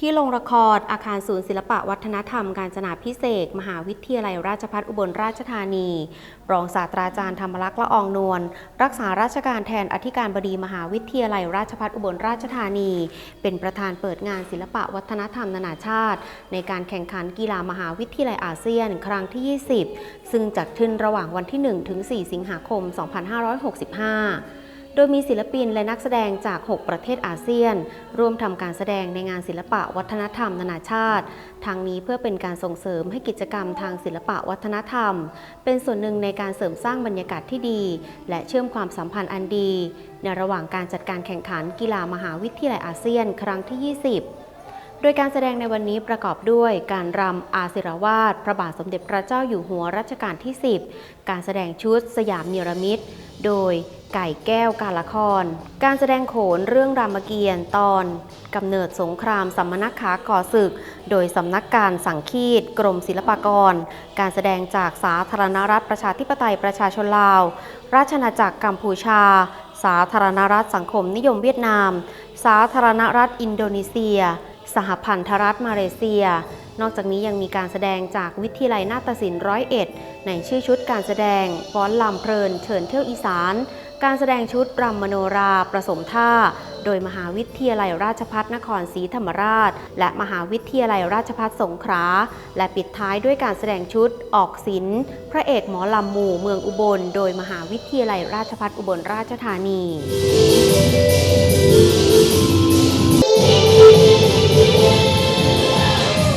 ที่โรงละครอาคารศูนย์ศิลปะวัฒนธรรม การจนาพิเศษ มหาวิทยาลัยราชภัฏอุบลราชธานี รองศาสตราจารย์ธรรมลักษ์ละอองนวลรักษาราชการแทนอธิการบดีมหาวิทยาลัยราชภัฏอุบลราชธานี เป็นประธานเปิดงานศิลปะวัฒนธรรมนานาชาติ ในการแข่งขันกีฬามหาวิทยาลัยอาเซียน ครั้งที่ 20 ซึ่งจัดขึ้นระหว่างวันที่ 1 ถึง 4 สิงหาคม 2565 โดยมีศิลปินและนักแสดงจาก 6 ประเทศอาเซียน ร่วมทำการแสดงในงานศิลปะวัฒนธรรมนานาชาติ ทางนี้เพื่อเป็นการส่งเสริมให้กิจกรรมทางศิลปะวัฒนธรรม เป็นส่วนหนึ่งในการเสริมสร้างบรรยากาศที่ดี และเชื่อมความสัมพันธ์อันดี ในระหว่างการจัดการแข่งขันกีฬามหาวิทยาลัยอาเซียน ครั้งที่ 20โดยการแสดงในวันนี้ประกอบด้วยการรำอาศิรวาสพระบาทสมเด็จพระเจ้าอยู่หัวรัชกาลที่ 10 การแสดงชุดสยามเนรมิต โดยไก่แก้วการละคร การแสดงโขนเรื่องรามเกียรติ์ตอนกำเนิดสงครามสัมมนักขาก่อศึก โดยสำนักการสังคีตกรมศิลปากร การแสดงจากสาธารณรัฐประชาธิปไตยประชาชนลาว ราชอาณาจักรกัมพูชา สาธารณรัฐสังคมนิยมเวียดนาม สาธารณรัฐอินโดนีเซีย สหพันธรัฐมาเลเซีย นอกจากนี้ยังมีการแสดงจากวิทยาลัยนาฏศิลป์ร้อยเอ็ดในชื่อชุดการแสดงฟ้อนลำเพลินเชิญเที่ยวอีสาน การแสดงชุดรำมโนราประสมท่า โดยมหาวิทยาลัยราชภัฏนครศรีธรรมราช และมหาวิทยาลัยราชภัฏสงขลาและปิดท้ายด้วยการแสดงชุดออกศิลป์พระเอกหมอลำหมู่เมืองอุบล โดยมหาวิทยาลัยราชภัฏอุบลราชธานี